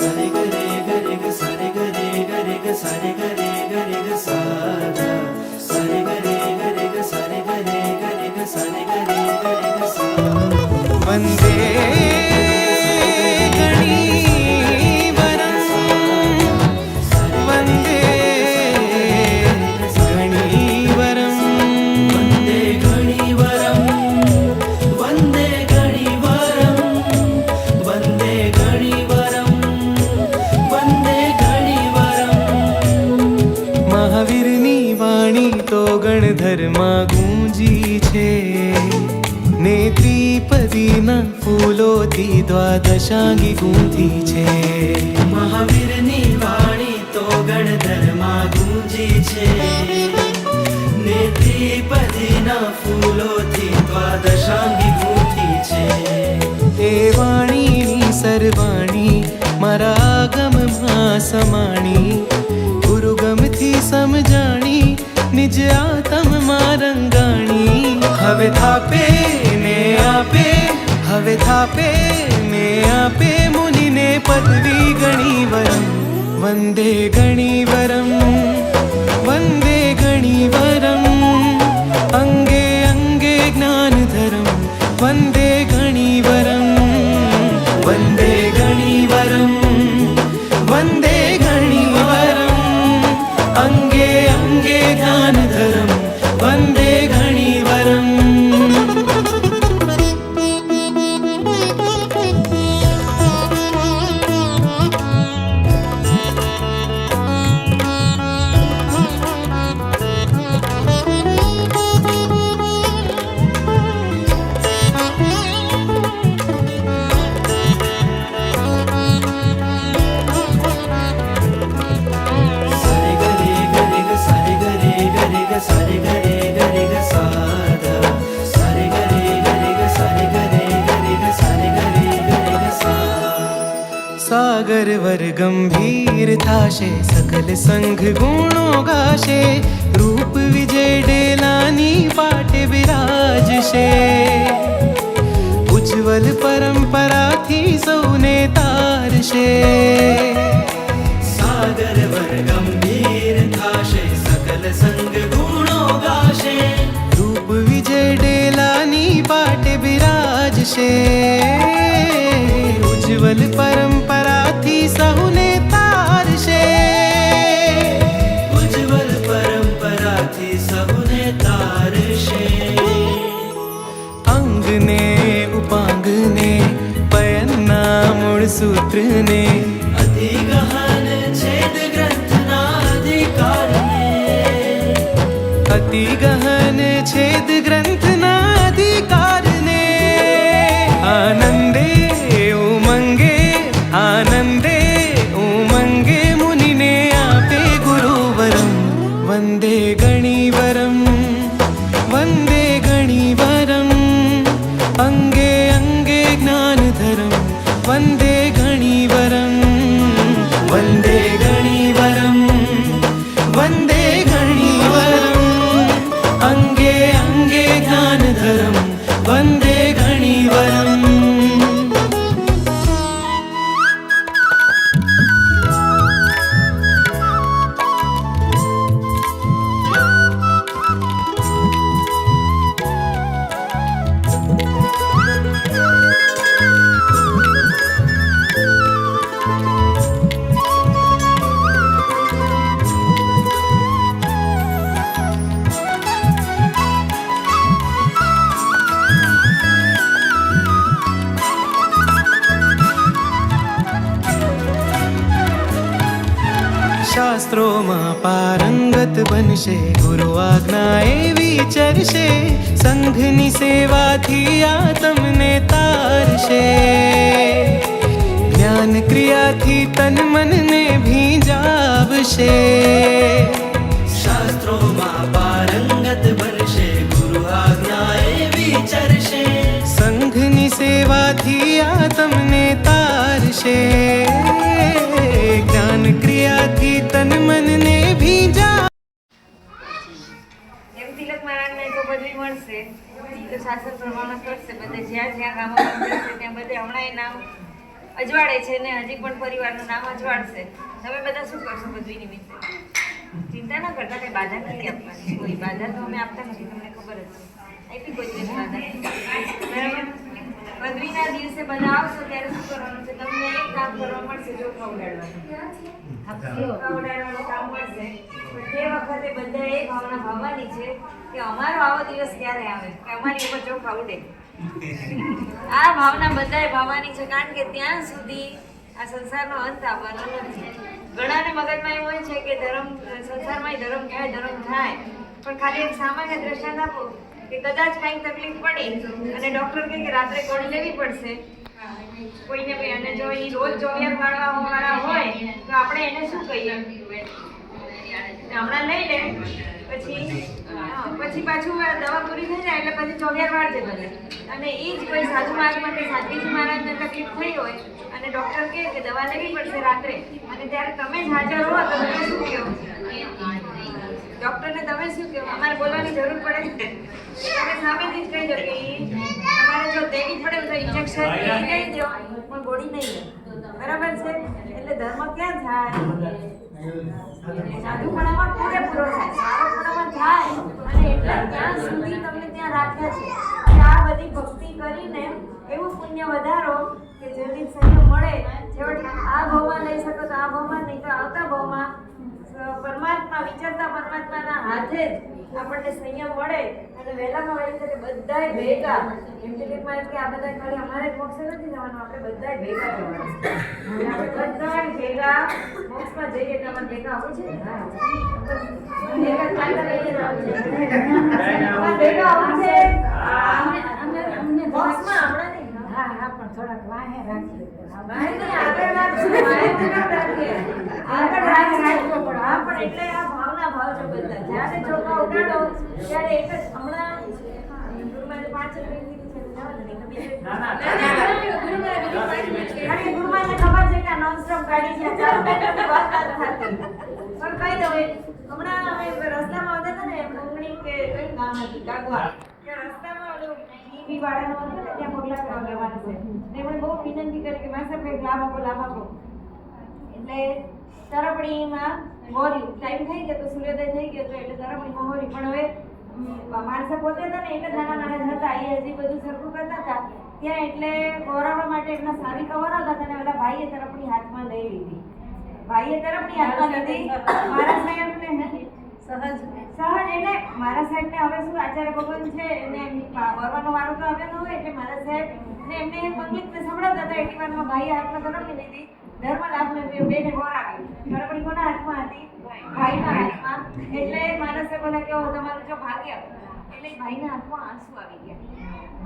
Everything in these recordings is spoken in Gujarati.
சரிகரே கரிக சரிகரே கரிக சரிகரே દ્વાદશાંગી ગુંથી છે. મહાવીરની વાણી તો ગણધરમાં ગુંજી છે. નેત્રીપદીના ફૂલોથી દ્વાદશાંગી ગુંથી છે. તે વાણીની સરવાણી મારા આગમમાં સમાણી. ગુરુગમથી સમજાણી નિજ આતમમાં રંગાણી. હવે થાપે ને આપે હવે થાપે ને આપે મુનિને પદવી ગણીવરમ વંદે ગણીવરમ વંદે ગણીવરમ અંગે અંગે જ્ઞાનધરમ વંદે સાગર વર ગંભીર થાશે સકલ સંઘ ગુણો ગાશે રૂપ વિજય ડેલાની પાટે બિરાજશે ઉજ્જવલ પરંપરાથી સૌને તારશે સાગર વર ગંભીર થાશે સકલ સંઘ ગુણો ગાશે રૂપ વિજય ડેલાની પાટે બિરાજશે வாங்குனே உப்பாங்குனே பயன்னா முழு சுற்றுனே પારંગત બનશે ગુરુ આજ્ઞા એવી ચરશે સંઘની સેવાથી આ તમને તારશે જ્ઞાન ક્રિયાથી તન મનને ભીંજાવશે શાસ્ત્રોમાં પારંગત બનશે ગુરુ આજ્ઞા એવી ચરશે સંઘની સેવાથી આ તમને તારશે નામ અજવાળે છે ને હજી પણ પરિવારનું નામ અજવાળશે. તમે બધા શું કરશો બધું નિમિત્તે ચિંતા ના કરતા, કઈ બાધા નથી આપવાની. કોઈ બાધા તો અમે આપતા નથી, તમને ખબર જ આપી કોઈ દિવસ બાધા પૃથ્વીના દિવસે બધા આવશો ત્યારે શું કરવાનું છે? તમને એક કામ કરવા મળશે, ચોખા ઉડાડવાનું. ચોખા ઉડાડવાનું કામ મળશે. તે વખતે બધા એ ભાવના ભાવવાની છે કે અમારો આવો દિવસ ક્યારે આવે? કે અમારી ઉપર ચોખા ઉડે. આ ભાવના બધાય ભાવવાની છે, કારણ કે ત્યાં સુધી આ સંસારનો અંત આવવાનો નથી. ઘણાને મગજમાં એવું હોય છે કે ધર્મ સંસારમાં ધર્મ થાય ધર્મ થાય. પણ ખાલી એક સામાન્ય દ્રષ્ટાંત આપો કે કદાચ કાંઈક તકલીફ પડી અને ડૉક્ટર કહે કે રાત્રે ગોળી લેવી પડશે. કોઈને બી અને જો એ રોજ ચોવિયાર પાડવા વાળા હોય, તો આપણે એને શું કહીએ? હમણાં લઈ લે. પછી પાછું આ દવા પૂરી થઈ જાય એટલે પછી ચોવિયાર વાળજે ભલે અને એ જ કોઈ સાધુ મહાત્મા માટે સાધ્વીજી મહારાજને તકલીફ થઈ હોય અને ડૉક્ટર કહે કે દવા લેવી પડશે રાત્રે. અને ત્યારે તમે જ હાજર હો તો તમે શું કહો? ડૉક્ટરને તમે શું કહો? અમારે બોલવાની જરૂર પડે તમે સામેથી જ કહી દો કે ઈ તમારે જો દેવી પડે તો ઇન્જેક્શન કહી દો પણ ગોળી નહીં બરાબર છે? એટલે ધર્મ ક્યાં થાય સાધુપણામાં પૂરેપૂરો થાય? થાય અને એટલે ત્યાં સુધી તમને ત્યાં રાખ્યા છે. આ બધી ભક્તિ કરીને એવું પુણ્ય વધારો કે જેથી સંયમ મળે છેવટે આ ભાવમાં લઈ શકો તો આ ભાવમાં નહીં તો આવતા ભાવમાં. પરમાત્મા વિચારતા પરમાત્માના હાથે જ આપણને સંયમ મળે અને વહેલામાં વહેલી તકે બધાય ભેગા એમ કે કંઈક કે આ બધા ખાલી અમારે જ મોક્ષે નથી જવાનું આપણે બધાય ભેગા જવાનું છે. આપણે બધાય ભેગા મોક્ષમાં જઈએ એટલે અમારે ભેગા આવું છે? હા. ભેગા ચાલતા રહીએ તો અમારે ભેગા આવું છે મોક્ષમાં હમણાં નહીં. વાહે નહીં, આગળ. વાહે રાખીએ આગળ રાખીએ. આગળ રાખશું. હા, પણ એટલે આ ભાવના ભાવજો બધા. જ્યારે ચોખા ઉડાડો, ત્યારે એક જ હમણાં ગુરુમાએ પાંચ છે, ગુરુમાને ખબર છે કે ગાડી છે. પણ દઉં, હમણાં અમે રસ્તામાં હતા ને ડુંગળી કે કઈ ગામ હતી કાગવા રસ્તામાં ઓલું EV વાળાનું હતું ને ત્યાં પગલાં કરવા જવાનું છે. એમણે બહુ વિનંતી કરી કે માસર કંઈક લાભ આપો લાભ આપો એટલે તરપડીમાં મોર્યું ટાઈમ થઈ ગયો તો સૂર્યોદય થઈ ગયો તો એટલે તરપડીમાં મોર્યું પણ હવે માણસા પોતે હતા ને એટલે નાના નાના હતા એ હજી બધું સરખું કરતા હતા. ત્યાં એટલે કોરાવવા માટે એમના સારી કવર હતા અને ઓલા ભાઈએ તરફની હાથમાં લઈ લીધી. ભાઈએ તરફની હાથમાં લીધી. મારા સાહેબને સહજ સહજ એટલે મારા સાહેબને હવે શું આચાર્ય ભગવાન છે એમને વરવાનો વારો તો આવ્યો ન હોય એટલે મારા સાહેબ ને એમને પબ્લિકને સંભળાવતા હતા એટલી વારમાં ભાઈએ હાથમાં તરફની લીધી. ધર્મ લાભને બેને વર આવી કોના હાથમાં હતી. ભાઈના હાથમાં. એટલે માણસે મને બોલા તમારું જો ભાગ્ય. એટલે ભાઈના હાથમાં આંસુ આવી ગયા.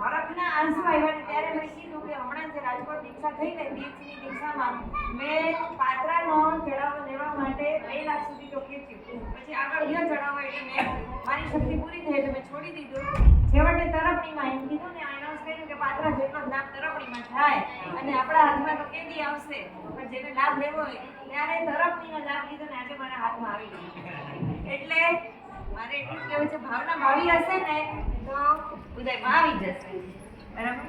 હરખના આંસુ આવ્યા ત્યારે મેં કીધું કે હમણાં જે રાજકોટ દીક્ષા થઈ ને દીક્ષની દીક્ષામાં. મેં પાત્રાનો ચડાવો લેવા માટે બે લાખ સુધી તો ખેંચ્યું. પછી આગળ ન ચડાવવા એટલે મેં મારી શક્તિ પૂરી થઈ એટલે મેં છોડી દીધું છેવટે તરફડીમાં એમ કીધું ને એનાઉન્સ કર્યું કે પાત્રા જેટલો જ લાભ તરફડીમાં થાય અને આપણા હાથમાં તો કેદી આવશે પણ જેને લાભ લેવો હોય ત્યારે તરફડીનો લાભ લીધો ને આજે મારા હાથમાં આવી ગયો. એટલે મારે એટલું કહેવું છે ભાવના ભાવી હશે ને તો ઉદયમાં આવી જશે. બરાબર?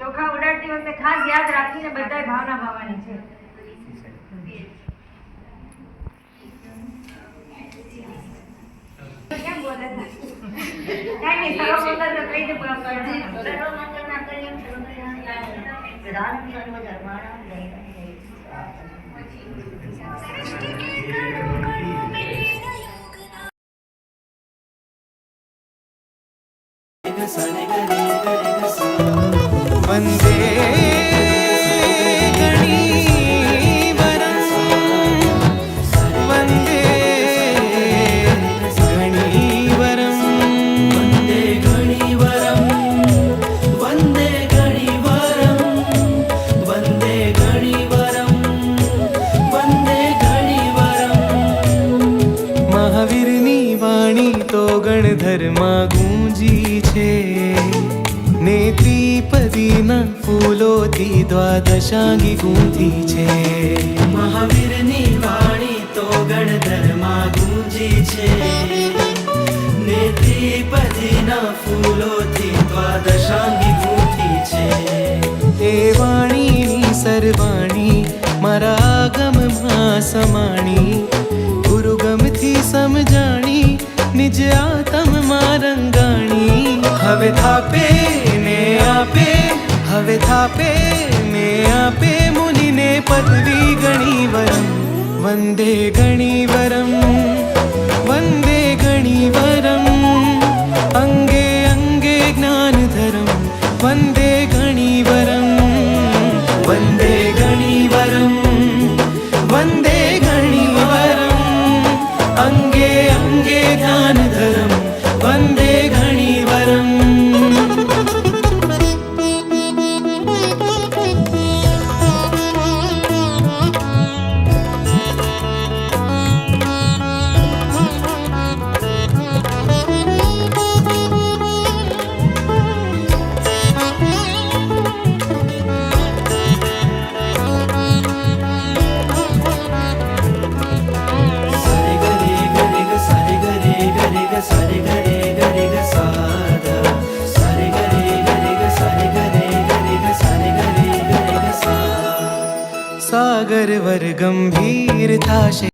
ચોખા ઉડાડતી વખતે ખાસ યાદ રાખીને બધાય ભાવના ભાવવાની છે. કેમ બોલે? કાંઈ નહીં, સરળ બોલતા તો કહી દે પણ આપણે- రాణించడం నిర్మాణం సరిగ ગણધરમાં ગુંજી છે. ને ત્રિપદીના ફૂલોથી દ્વાદશાંગી ગુંજી છે. મહાવીરની વાણી તો ગણધરમાં ગુંજી છે. નેત્રીપતિના ફૂલોથી દ્વાદશાંગી ગુંજી છે. એ વાણીની સર્વાણી મારા આગમમાં સમાણી. ગુરુગમથી સમજાણી નિજ રંગાણી હવે થાપે ને આપે હવે થાપે ને આપે મુનિને પદવી ગણી વરમ વંદે ગણી વરમ વંદે ગણી વરમ અંગે અંગે જ્ઞાન ધરમ વંદે ગણી વરમ વંદે ગણી વરમ વંદે ગણી વરમ અંગે અંગે જ્ઞાન પર ગંભીર થશે